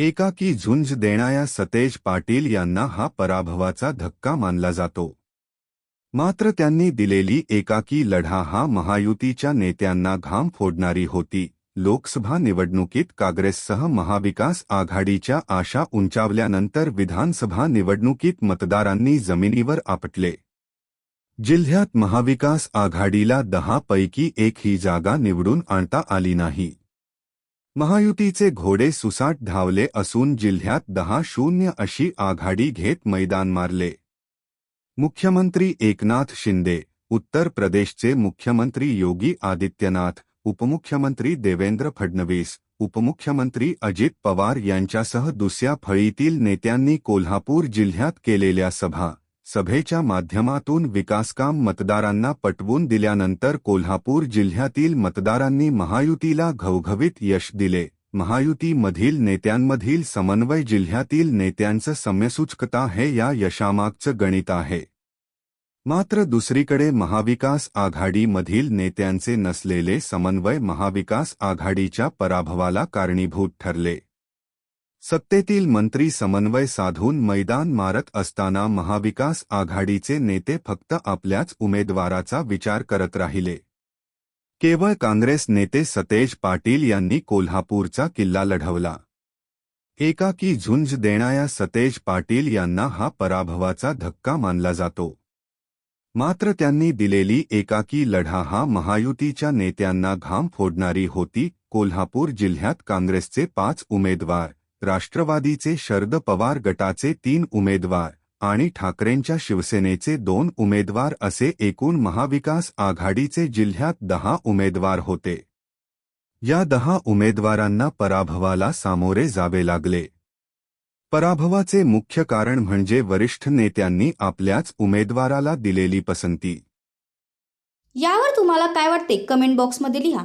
एकाकी झुंज देणाऱ्या सतेज पाटील यांना हा पराभवाचा धक्का मानला जातो. मात्र त्यांनी दिलेली एकाकी लढा हा महायुतीच्या नेत्यांना घाम फोडणारी होती. लोकसभा निवडणुकीत काँग्रेससह महाविकास आघाडीच्या आशा उंचावल्यानंतर विधानसभा निवडणुकीत मतदारांनी जमिनीवर आपटले. जिल्ह्यात महाविकास आघाडीला दहा पैकी एक ही जागा निवडून आणता आली नाही. महायुतीचे घोडे सुसाट धावले असून जिल्ह्यात दहा शून्य अशी आघाडी घेत मैदान मारले. मुख्यमंत्री एकनाथ शिंदे उत्तर प्रदेशचे मुख्यमंत्री योगी आदित्यनाथ उपमुख्यमंत्री देवेंद्र फडणवीस उपमुख्यमंत्री अजित पवार यांच्यासह दुसऱ्या फळीतील नेत्यांनी कोल्हापूर जिल्ह्यात केलेल्या सभा. सभेच्या माध्यमातून विकासकाम मतदारांना पटवून दिल्यानंतर कोल्हापूर जिल्ह्यातील मतदारांनी महायुतीला घवघवीत यश दिले. महायुतीमधील नेत्यांमधील समन्वय जिल्ह्यातील नेत्यांचं सम्यसूचकता हे या यशामागचं गणित आहे. मात्र दुसरीकडे महाविकास आघाडीमधील नेत्यांचे नसलेले समन्वय महाविकास आघाडीच्या पराभवाला कारणीभूत ठरले. सत्तेतील मंत्री समन्वय साधून मैदान मारत असताना महाविकास आघाडीचे नेते फक्त आपल्याच उमेदवाराचा विचार करत राहिले. केवळ काँग्रेस नेते सतेज पाटील यांनी कोल्हापूरचा किल्ला लढवला. एकाकी झुंज देणाऱ्या सतेज पाटील यांना हा पराभवाचा धक्का मानला जातो. मात्र त्यांनी दिलेली एकाकी लढा हा महायुतीच्या नेत्यांना घाम फोडणारी होती कोल्हापूर जिल्ह्यात काँग्रेसचे पाच उमेदवार. राष्ट्रवादीचे शरद पवार गटाचे तीन उमेदवार आणि ठाकरेंच्या शिवसेनेचे दोन उमेदवार असे एकूण महाविकास आघाडीचे जिल्ह्यात दहा उमेदवार होते. या दहा उमेदवारांना पराभवाला सामोरे जावे लागले. पराभवाचे मुख्य कारण म्हणजे वरिष्ठ नेत्यांनी आपल्याच उमेदवाराला दिलेली पसंती. यावर तुम्हाला काय वाटते? कमेंट बॉक्समध्ये लिहा.